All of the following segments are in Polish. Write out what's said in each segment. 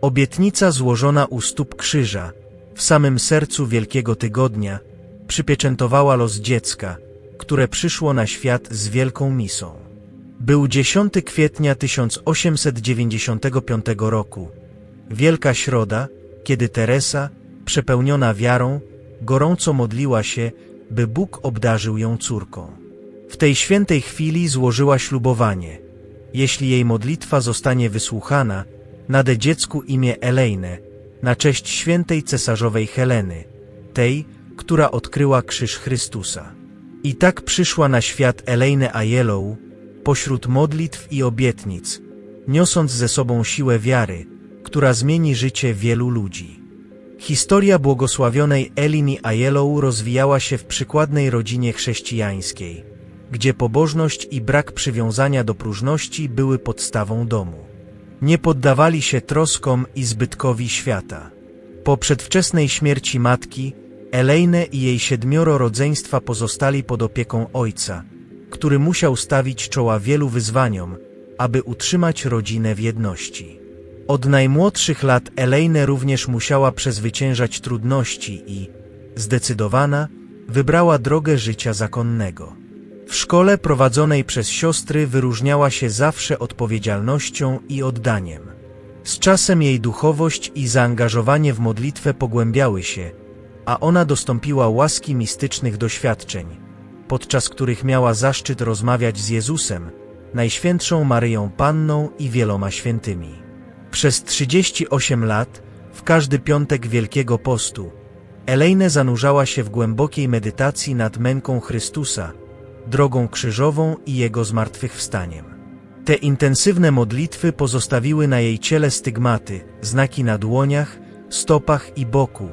Obietnica złożona u stóp krzyża, w samym sercu Wielkiego Tygodnia, przypieczętowała los dziecka, które przyszło na świat z wielką misą. Był 10 kwietnia 1895 roku, Wielka Środa, kiedy Teresa, przepełniona wiarą, gorąco modliła się, by Bóg obdarzył ją córką. W tej świętej chwili złożyła ślubowanie. Jeśli jej modlitwa zostanie wysłuchana, nade dziecku imię Elejne, na cześć świętej cesarzowej Heleny, tej, która odkryła krzyż Chrystusa. I tak przyszła na świat Elejne Ajelou, pośród modlitw i obietnic, niosąc ze sobą siłę wiary, która zmieni życie wielu ludzi. Historia błogosławionej Elini Ajelou rozwijała się w przykładnej rodzinie chrześcijańskiej, gdzie pobożność i brak przywiązania do próżności były podstawą domu. Nie poddawali się troskom i zbytkowi świata. Po przedwczesnej śmierci matki, Elejne i jej siedmioro rodzeństwa pozostali pod opieką ojca, który musiał stawić czoła wielu wyzwaniom, aby utrzymać rodzinę w jedności. Od najmłodszych lat Elejne również musiała przezwyciężać trudności i, zdecydowana, wybrała drogę życia zakonnego. W szkole prowadzonej przez siostry wyróżniała się zawsze odpowiedzialnością i oddaniem. Z czasem jej duchowość i zaangażowanie w modlitwę pogłębiały się, a ona dostąpiła łaski mistycznych doświadczeń, podczas których miała zaszczyt rozmawiać z Jezusem, Najświętszą Maryją Panną i wieloma świętymi. Przez 38 lat, w każdy piątek Wielkiego Postu, Elejne zanurzała się w głębokiej medytacji nad męką Chrystusa, drogą krzyżową i Jego zmartwychwstaniem. Te intensywne modlitwy pozostawiły na jej ciele stygmaty, znaki na dłoniach, stopach i boku,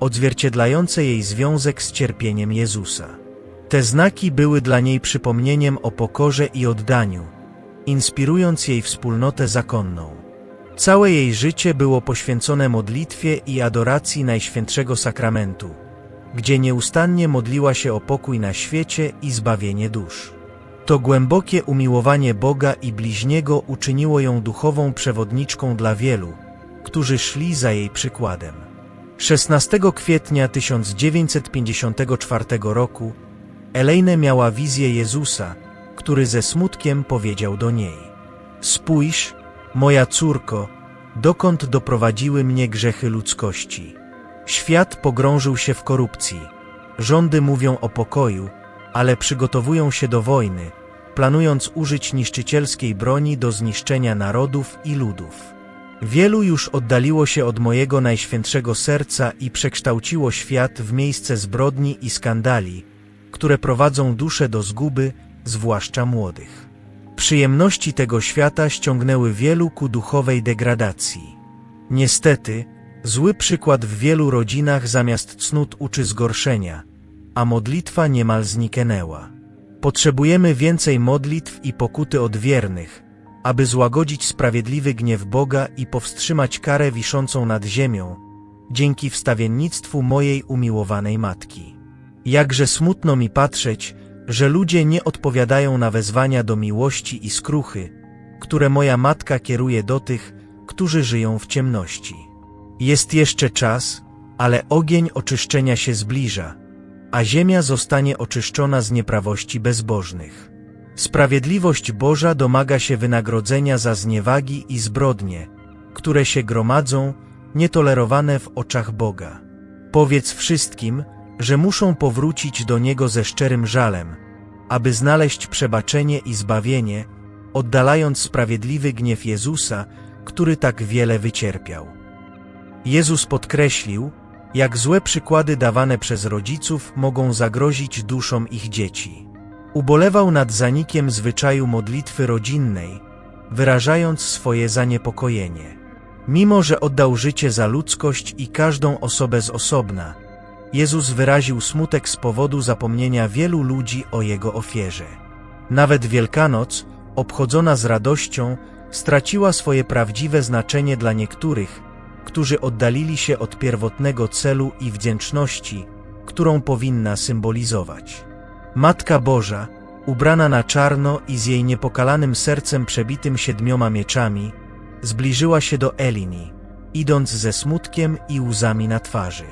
odzwierciedlające jej związek z cierpieniem Jezusa. Te znaki były dla niej przypomnieniem o pokorze i oddaniu, inspirując jej wspólnotę zakonną. Całe jej życie było poświęcone modlitwie i adoracji Najświętszego Sakramentu, gdzie nieustannie modliła się o pokój na świecie i zbawienie dusz. To głębokie umiłowanie Boga i bliźniego uczyniło ją duchową przewodniczką dla wielu, którzy szli za jej przykładem. 16 kwietnia 1954 roku Elejne miała wizję Jezusa, który ze smutkiem powiedział do niej: Spójrz, moja córko, dokąd doprowadziły mnie grzechy ludzkości. Świat pogrążył się w korupcji. Rządy mówią o pokoju, ale przygotowują się do wojny, planując użyć niszczycielskiej broni do zniszczenia narodów i ludów. Wielu już oddaliło się od mojego najświętszego serca i przekształciło świat w miejsce zbrodni i skandali, które prowadzą dusze do zguby, zwłaszcza młodych. Przyjemności tego świata ściągnęły wielu ku duchowej degradacji. Niestety, zły przykład w wielu rodzinach zamiast cnót uczy zgorszenia, a modlitwa niemal zniknęła. Potrzebujemy więcej modlitw i pokuty od wiernych, aby złagodzić sprawiedliwy gniew Boga i powstrzymać karę wiszącą nad ziemią, dzięki wstawiennictwu mojej umiłowanej Matki. Jakże smutno mi patrzeć, że ludzie nie odpowiadają na wezwania do miłości i skruchy, które moja Matka kieruje do tych, którzy żyją w ciemności. Jest jeszcze czas, ale ogień oczyszczenia się zbliża, a ziemia zostanie oczyszczona z nieprawości bezbożnych. Sprawiedliwość Boża domaga się wynagrodzenia za zniewagi i zbrodnie, które się gromadzą, nietolerowane w oczach Boga. Powiedz wszystkim, że muszą powrócić do Niego ze szczerym żalem, aby znaleźć przebaczenie i zbawienie, oddalając sprawiedliwy gniew Jezusa, który tak wiele wycierpiał. Jezus podkreślił, jak złe przykłady dawane przez rodziców mogą zagrozić duszom ich dzieci. Ubolewał nad zanikiem zwyczaju modlitwy rodzinnej, wyrażając swoje zaniepokojenie. Mimo, że oddał życie za ludzkość i każdą osobę z osobna, Jezus wyraził smutek z powodu zapomnienia wielu ludzi o Jego ofierze. Nawet Wielkanoc, obchodzona z radością, straciła swoje prawdziwe znaczenie dla niektórych, którzy oddalili się od pierwotnego celu i wdzięczności, którą powinna symbolizować. Matka Boża, ubrana na czarno i z jej niepokalanym sercem przebitym siedmioma mieczami, zbliżyła się do Elini, idąc ze smutkiem i łzami na twarzy.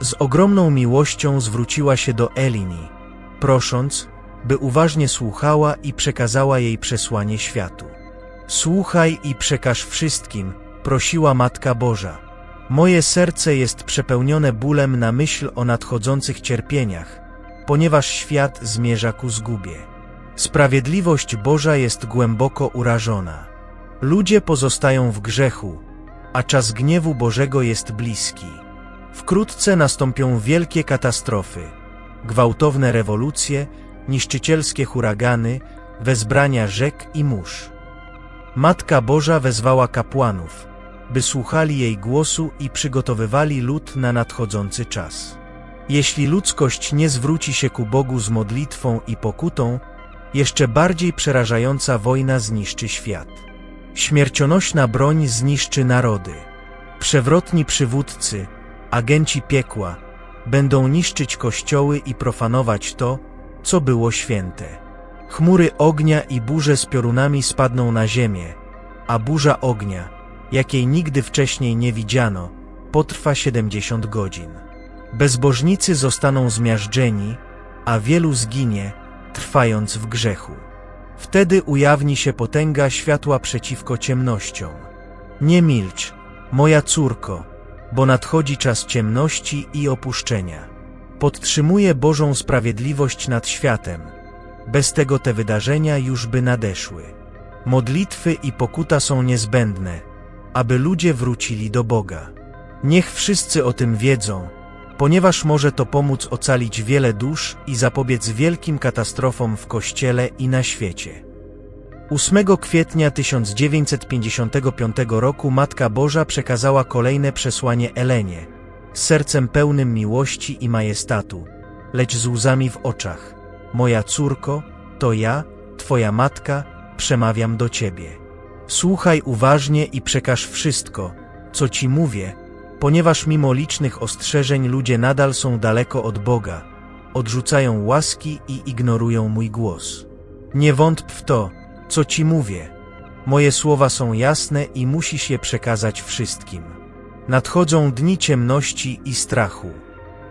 Z ogromną miłością zwróciła się do Elini, prosząc, by uważnie słuchała i przekazała jej przesłanie światu. Słuchaj i przekaż wszystkim, prosiła Matka Boża. Moje serce jest przepełnione bólem na myśl o nadchodzących cierpieniach, ponieważ świat zmierza ku zgubie. Sprawiedliwość Boża jest głęboko urażona. Ludzie pozostają w grzechu, a czas gniewu Bożego jest bliski. Wkrótce nastąpią wielkie katastrofy, gwałtowne rewolucje, niszczycielskie huragany, wezbrania rzek i mórz. Matka Boża wezwała kapłanów, by słuchali jej głosu i przygotowywali lud na nadchodzący czas. Jeśli ludzkość nie zwróci się ku Bogu z modlitwą i pokutą, jeszcze bardziej przerażająca wojna zniszczy świat. Śmiercionośna broń zniszczy narody. Przewrotni przywódcy, agenci piekła, będą niszczyć kościoły i profanować to, co było święte. Chmury ognia i burze z piorunami spadną na ziemię, a burza ognia, jakiej nigdy wcześniej nie widziano, potrwa 70 godzin. Bezbożnicy zostaną zmiażdżeni, a wielu zginie, trwając w grzechu. Wtedy ujawni się potęga światła przeciwko ciemnościom. Nie milcz, moja córko, bo nadchodzi czas ciemności i opuszczenia. Podtrzymuję Bożą sprawiedliwość nad światem. Bez tego te wydarzenia już by nadeszły. Modlitwy i pokuta są niezbędne, aby ludzie wrócili do Boga. Niech wszyscy o tym wiedzą, ponieważ może to pomóc ocalić wiele dusz i zapobiec wielkim katastrofom w Kościele i na świecie. 8 kwietnia 1955 roku Matka Boża przekazała kolejne przesłanie Elenie, z sercem pełnym miłości i majestatu, lecz z łzami w oczach. Moja córko, to ja, Twoja matka, przemawiam do Ciebie. Słuchaj uważnie i przekaż wszystko, co Ci mówię, ponieważ mimo licznych ostrzeżeń ludzie nadal są daleko od Boga, odrzucają łaski i ignorują mój głos. Nie wątp w to, co Ci mówię. Moje słowa są jasne i musisz je przekazać wszystkim. Nadchodzą dni ciemności i strachu.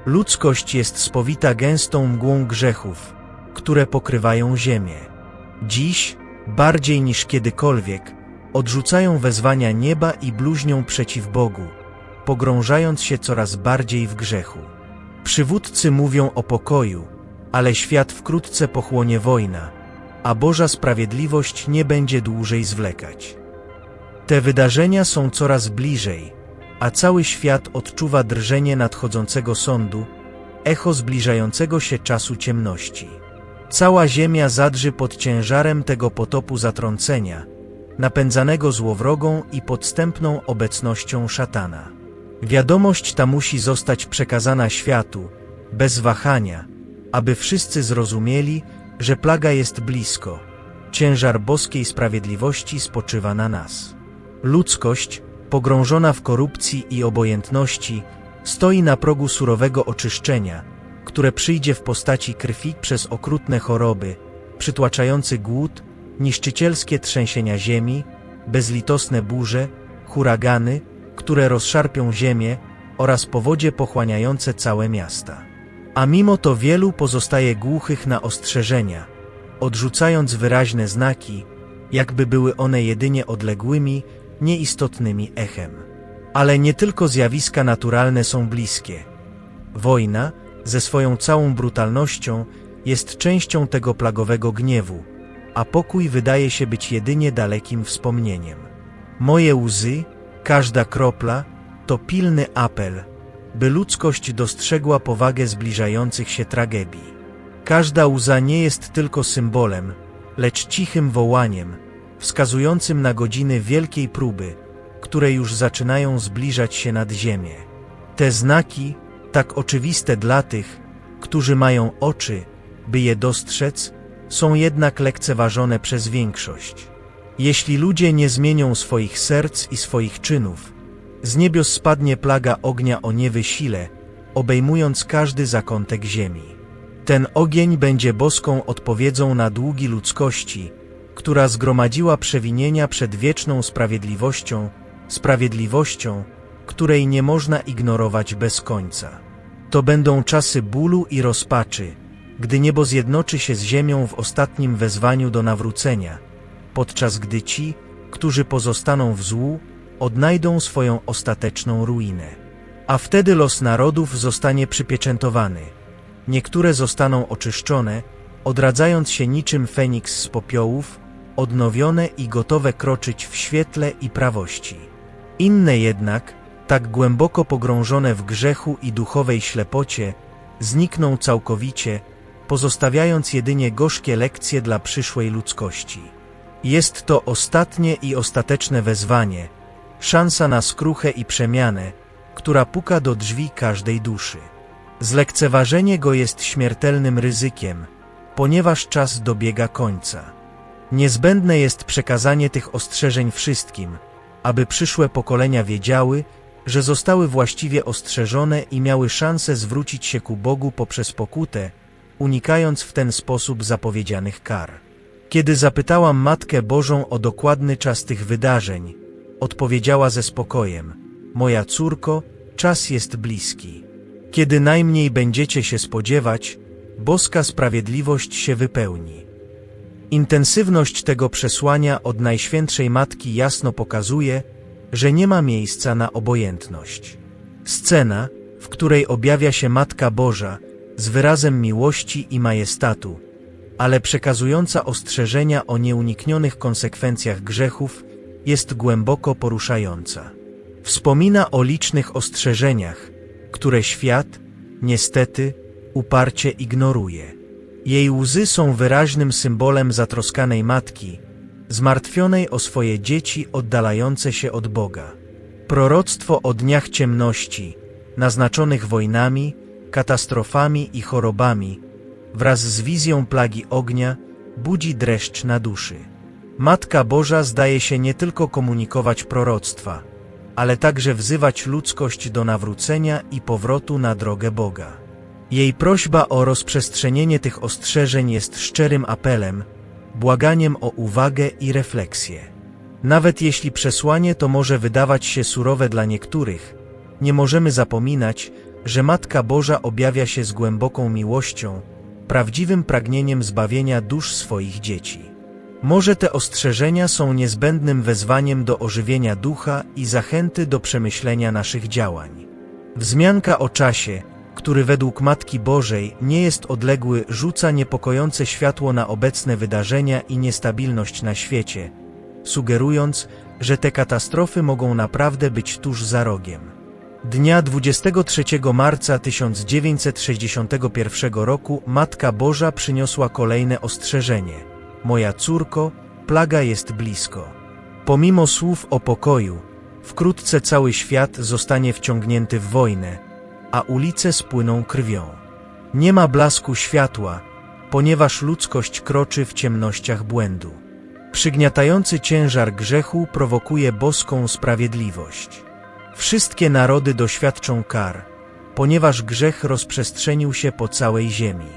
Ludzkość jest spowita gęstą mgłą grzechów, które pokrywają ziemię. Dziś, bardziej niż kiedykolwiek, odrzucają wezwania nieba i bluźnią przeciw Bogu, pogrążając się coraz bardziej w grzechu. Przywódcy mówią o pokoju, ale świat wkrótce pochłonie wojna, a Boża sprawiedliwość nie będzie dłużej zwlekać. Te wydarzenia są coraz bliżej, a cały świat odczuwa drżenie nadchodzącego sądu, echo zbliżającego się czasu ciemności. Cała ziemia zadrży pod ciężarem tego potopu zatrącenia, napędzanego złowrogą i podstępną obecnością szatana. Wiadomość ta musi zostać przekazana światu, bez wahania, aby wszyscy zrozumieli, że plaga jest blisko. Ciężar boskiej sprawiedliwości spoczywa na nas. Ludzkość, pogrążona w korupcji i obojętności, stoi na progu surowego oczyszczenia, które przyjdzie w postaci krwi przez okrutne choroby, przytłaczający głód, niszczycielskie trzęsienia ziemi, bezlitosne burze, huragany, które rozszarpią ziemię oraz powodzie pochłaniające całe miasta. A mimo to wielu pozostaje głuchych na ostrzeżenia, odrzucając wyraźne znaki, jakby były one jedynie odległymi, nieistotnymi echem. Ale nie tylko zjawiska naturalne są bliskie. Wojna, ze swoją całą brutalnością, jest częścią tego plagowego gniewu, a pokój wydaje się być jedynie dalekim wspomnieniem. Moje łzy, każda kropla, to pilny apel, by ludzkość dostrzegła powagę zbliżających się tragedii. Każda łza nie jest tylko symbolem, lecz cichym wołaniem, wskazującym na godziny wielkiej próby, które już zaczynają zbliżać się nad ziemię. Te znaki, tak oczywiste dla tych, którzy mają oczy, by je dostrzec, są jednak lekceważone przez większość. Jeśli ludzie nie zmienią swoich serc i swoich czynów, z niebios spadnie plaga ognia o niewy sile, obejmując każdy zakątek ziemi. Ten ogień będzie boską odpowiedzią na długi ludzkości, która zgromadziła przewinienia przed wieczną sprawiedliwością, sprawiedliwością, której nie można ignorować bez końca. To będą czasy bólu i rozpaczy, gdy niebo zjednoczy się z ziemią w ostatnim wezwaniu do nawrócenia, podczas gdy ci, którzy pozostaną w złu, odnajdą swoją ostateczną ruinę. A wtedy los narodów zostanie przypieczętowany. Niektóre zostaną oczyszczone, odradzając się niczym Feniks z popiołów, odnowione i gotowe kroczyć w świetle i prawości. Inne jednak, tak głęboko pogrążone w grzechu i duchowej ślepocie, znikną całkowicie, pozostawiając jedynie gorzkie lekcje dla przyszłej ludzkości. Jest to ostatnie i ostateczne wezwanie, szansa na skruchę i przemianę, która puka do drzwi każdej duszy. Zlekceważenie go jest śmiertelnym ryzykiem, ponieważ czas dobiega końca. Niezbędne jest przekazanie tych ostrzeżeń wszystkim, aby przyszłe pokolenia wiedziały, że zostały właściwie ostrzeżone i miały szansę zwrócić się ku Bogu poprzez pokutę, unikając w ten sposób zapowiedzianych kar. Kiedy zapytałam Matkę Bożą o dokładny czas tych wydarzeń, odpowiedziała ze spokojem: Moja córko, czas jest bliski. Kiedy najmniej będziecie się spodziewać, boska sprawiedliwość się wypełni. Intensywność tego przesłania od Najświętszej Matki jasno pokazuje, że nie ma miejsca na obojętność. Scena, w której objawia się Matka Boża z wyrazem miłości i majestatu, ale przekazująca ostrzeżenia o nieuniknionych konsekwencjach grzechów, jest głęboko poruszająca. Wspomina o licznych ostrzeżeniach, które świat, niestety, uparcie ignoruje. Jej łzy są wyraźnym symbolem zatroskanej matki, zmartwionej o swoje dzieci oddalające się od Boga. Proroctwo o dniach ciemności, naznaczonych wojnami, katastrofami i chorobami, wraz z wizją plagi ognia, budzi dreszcz na duszy. Matka Boża zdaje się nie tylko komunikować proroctwa, ale także wzywać ludzkość do nawrócenia i powrotu na drogę Boga. Jej prośba o rozprzestrzenienie tych ostrzeżeń jest szczerym apelem, błaganiem o uwagę i refleksję. Nawet jeśli przesłanie to może wydawać się surowe dla niektórych, nie możemy zapominać, że Matka Boża objawia się z głęboką miłością, prawdziwym pragnieniem zbawienia dusz swoich dzieci. Może te ostrzeżenia są niezbędnym wezwaniem do ożywienia ducha i zachęty do przemyślenia naszych działań. Wzmianka o czasie, który według Matki Bożej nie jest odległy, rzuca niepokojące światło na obecne wydarzenia i niestabilność na świecie, sugerując, że te katastrofy mogą naprawdę być tuż za rogiem. Dnia 23 marca 1961 roku Matka Boża przyniosła kolejne ostrzeżenie. Moja córko, plaga jest blisko. Pomimo słów o pokoju, wkrótce cały świat zostanie wciągnięty w wojnę, a ulice spłyną krwią. Nie ma blasku światła, ponieważ ludzkość kroczy w ciemnościach błędu. Przygniatający ciężar grzechu prowokuje boską sprawiedliwość. Wszystkie narody doświadczą kar, ponieważ grzech rozprzestrzenił się po całej ziemi.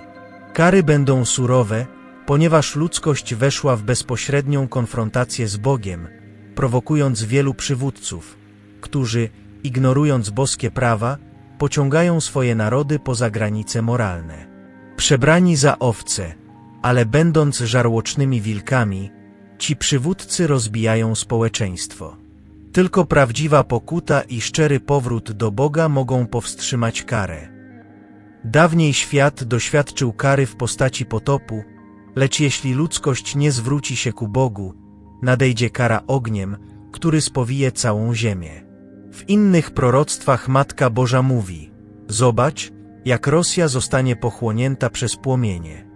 Kary będą surowe, ponieważ ludzkość weszła w bezpośrednią konfrontację z Bogiem, prowokując wielu przywódców, którzy, ignorując boskie prawa, pociągają swoje narody poza granice moralne. Przebrani za owce, ale będąc żarłocznymi wilkami, ci przywódcy rozbijają społeczeństwo. Tylko prawdziwa pokuta i szczery powrót do Boga mogą powstrzymać karę. Dawniej świat doświadczył kary w postaci potopu, lecz jeśli ludzkość nie zwróci się ku Bogu, nadejdzie kara ogniem, który spowije całą ziemię. W innych proroctwach Matka Boża mówi: Zobacz, jak Rosja zostanie pochłonięta przez płomienie.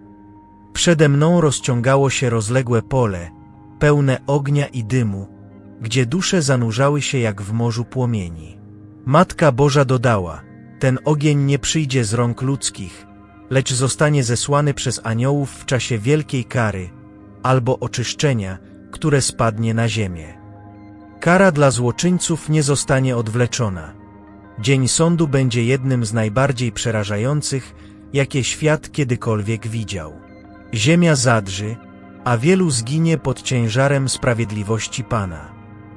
Przede mną rozciągało się rozległe pole, pełne ognia i dymu, gdzie dusze zanurzały się jak w morzu płomieni. Matka Boża dodała: Ten ogień nie przyjdzie z rąk ludzkich, lecz zostanie zesłany przez aniołów w czasie wielkiej kary albo oczyszczenia, które spadnie na ziemię. Kara dla złoczyńców nie zostanie odwleczona. Dzień sądu będzie jednym z najbardziej przerażających, jakie świat kiedykolwiek widział. Ziemia zadrzy, a wielu zginie pod ciężarem sprawiedliwości Pana.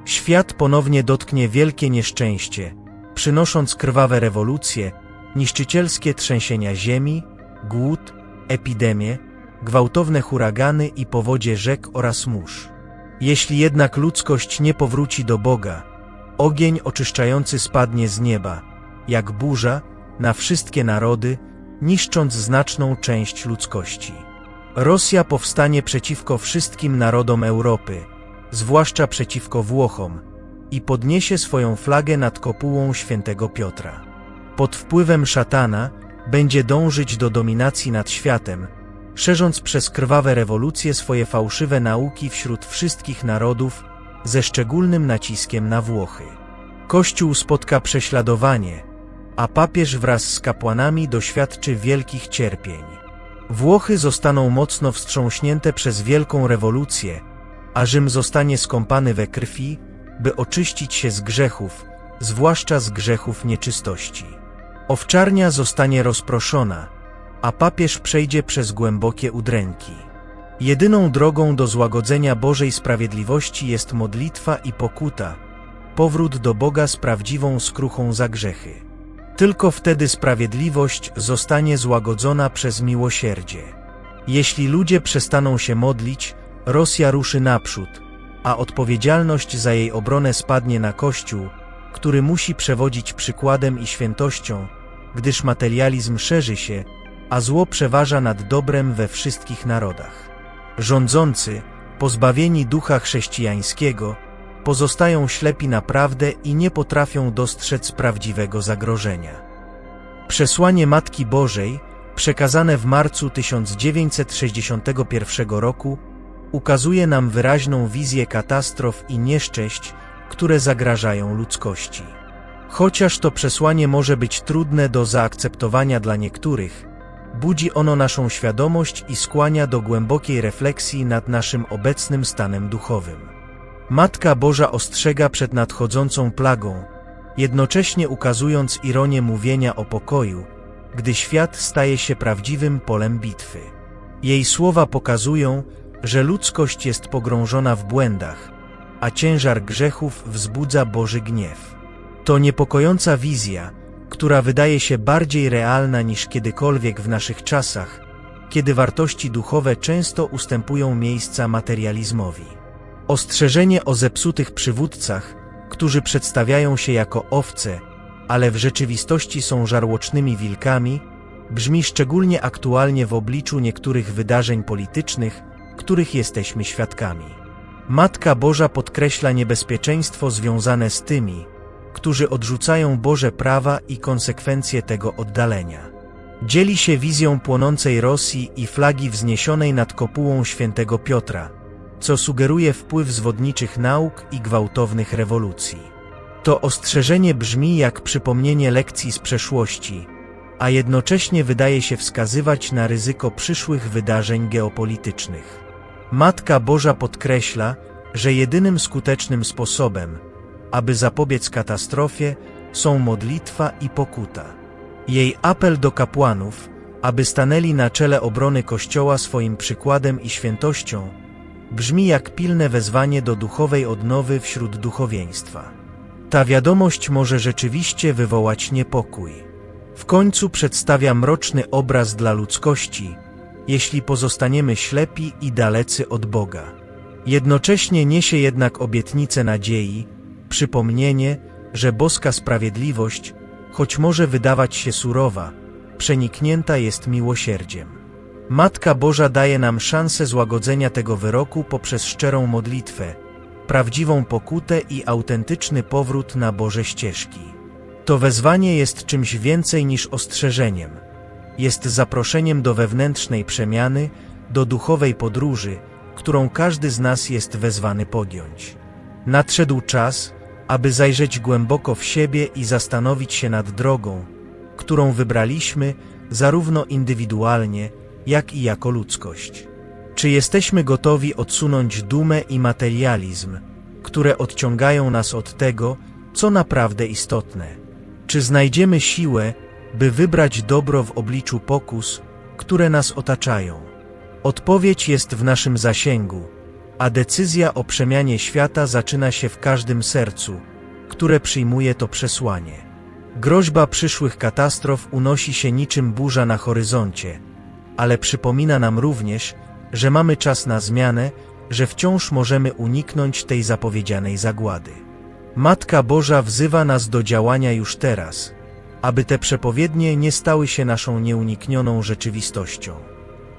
Świat ponownie dotknie wielkie nieszczęście, przynosząc krwawe rewolucje, niszczycielskie trzęsienia ziemi, głód, epidemie, gwałtowne huragany i powodzie rzek oraz mórz. Jeśli jednak ludzkość nie powróci do Boga, ogień oczyszczający spadnie z nieba, jak burza, na wszystkie narody, niszcząc znaczną część ludzkości. Rosja powstanie przeciwko wszystkim narodom Europy, zwłaszcza przeciwko Włochom, i podniesie swoją flagę nad kopułą świętego Piotra. Pod wpływem szatana będzie dążyć do dominacji nad światem, szerząc przez krwawe rewolucje swoje fałszywe nauki wśród wszystkich narodów, ze szczególnym naciskiem na Włochy. Kościół spotka prześladowanie, a papież wraz z kapłanami doświadczy wielkich cierpień. Włochy zostaną mocno wstrząśnięte przez wielką rewolucję, a Rzym zostanie skąpany we krwi, by oczyścić się z grzechów, zwłaszcza z grzechów nieczystości. Owczarnia zostanie rozproszona, a papież przejdzie przez głębokie udręki. Jedyną drogą do złagodzenia Bożej sprawiedliwości jest modlitwa i pokuta, powrót do Boga z prawdziwą skruchą za grzechy. Tylko wtedy sprawiedliwość zostanie złagodzona przez miłosierdzie. Jeśli ludzie przestaną się modlić, Rosja ruszy naprzód, a odpowiedzialność za jej obronę spadnie na Kościół, który musi przewodzić przykładem i świętością, gdyż materializm szerzy się, a zło przeważa nad dobrem we wszystkich narodach. Rządzący, pozbawieni ducha chrześcijańskiego, pozostają ślepi na prawdę i nie potrafią dostrzec prawdziwego zagrożenia. Przesłanie Matki Bożej, przekazane w marcu 1961 roku, ukazuje nam wyraźną wizję katastrof i nieszczęść, które zagrażają ludzkości. Chociaż to przesłanie może być trudne do zaakceptowania dla niektórych, budzi ono naszą świadomość i skłania do głębokiej refleksji nad naszym obecnym stanem duchowym. Matka Boża ostrzega przed nadchodzącą plagą, jednocześnie ukazując ironię mówienia o pokoju, gdy świat staje się prawdziwym polem bitwy. Jej słowa pokazują, że ludzkość jest pogrążona w błędach, a ciężar grzechów wzbudza Boży gniew. To niepokojąca wizja, która wydaje się bardziej realna niż kiedykolwiek w naszych czasach, kiedy wartości duchowe często ustępują miejsca materializmowi. Ostrzeżenie o zepsutych przywódcach, którzy przedstawiają się jako owce, ale w rzeczywistości są żarłocznymi wilkami, brzmi szczególnie aktualnie w obliczu niektórych wydarzeń politycznych, których jesteśmy świadkami. Matka Boża podkreśla niebezpieczeństwo związane z tymi, którzy odrzucają Boże prawa i konsekwencje tego oddalenia. Dzieli się wizją płonącej Rosji i flagi wzniesionej nad kopułą świętego Piotra, co sugeruje wpływ zwodniczych nauk i gwałtownych rewolucji. To ostrzeżenie brzmi jak przypomnienie lekcji z przeszłości, a jednocześnie wydaje się wskazywać na ryzyko przyszłych wydarzeń geopolitycznych. Matka Boża podkreśla, że jedynym skutecznym sposobem, aby zapobiec katastrofie, są modlitwa i pokuta. Jej apel do kapłanów, aby stanęli na czele obrony Kościoła swoim przykładem i świętością, brzmi jak pilne wezwanie do duchowej odnowy wśród duchowieństwa. Ta wiadomość może rzeczywiście wywołać niepokój. W końcu przedstawia mroczny obraz dla ludzkości, jeśli pozostaniemy ślepi i dalecy od Boga. Jednocześnie niesie jednak obietnicę nadziei, przypomnienie, że boska sprawiedliwość, choć może wydawać się surowa, przeniknięta jest miłosierdziem. Matka Boża daje nam szansę złagodzenia tego wyroku poprzez szczerą modlitwę, prawdziwą pokutę i autentyczny powrót na Boże ścieżki. To wezwanie jest czymś więcej niż ostrzeżeniem. Jest zaproszeniem do wewnętrznej przemiany, do duchowej podróży, którą każdy z nas jest wezwany podjąć. Nadszedł czas, aby zajrzeć głęboko w siebie i zastanowić się nad drogą, którą wybraliśmy zarówno indywidualnie, jak i jako ludzkość. Czy jesteśmy gotowi odsunąć dumę i materializm, które odciągają nas od tego, co naprawdę istotne? Czy znajdziemy siłę, by wybrać dobro w obliczu pokus, które nas otaczają? Odpowiedź jest w naszym zasięgu, a decyzja o przemianie świata zaczyna się w każdym sercu, które przyjmuje to przesłanie. Groźba przyszłych katastrof unosi się niczym burza na horyzoncie, ale przypomina nam również, że mamy czas na zmianę, że wciąż możemy uniknąć tej zapowiedzianej zagłady. Matka Boża wzywa nas do działania już teraz, aby te przepowiednie nie stały się naszą nieuniknioną rzeczywistością.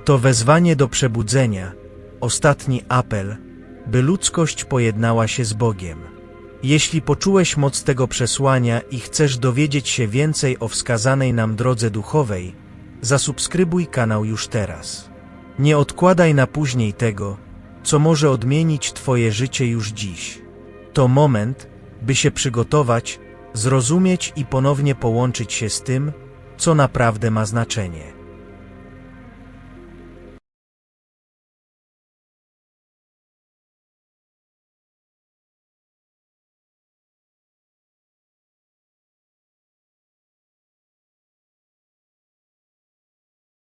To wezwanie do przebudzenia, ostatni apel, by ludzkość pojednała się z Bogiem. Jeśli poczułeś moc tego przesłania i chcesz dowiedzieć się więcej o wskazanej nam drodze duchowej, zasubskrybuj kanał już teraz. Nie odkładaj na później tego, co może odmienić Twoje życie już dziś. To moment, by się przygotować, zrozumieć i ponownie połączyć się z tym, co naprawdę ma znaczenie.